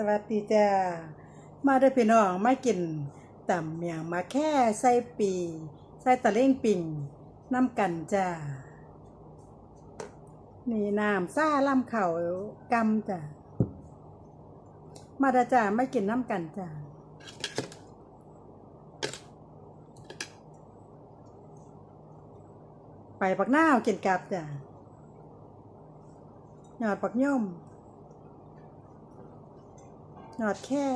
สวัสดีจ้า มาเด้อพี่น้องมากินตำเมียงมาแค่ใส่ปีใส่ตะเล่งปิ่งน้ำกันจ้า นี่น้ำซ่าล่ำเข่ากำจ้า มาด้จ้ามากินน้ำกันจ้าไปปักหน้ากินกับจ้ะหยอดปักย่อม หยอดแค่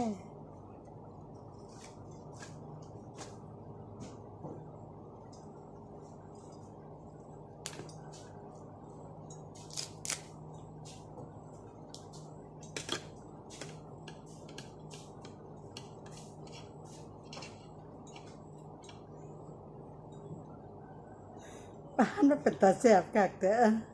ป้านมันเป็นตาแสบกักเด้อ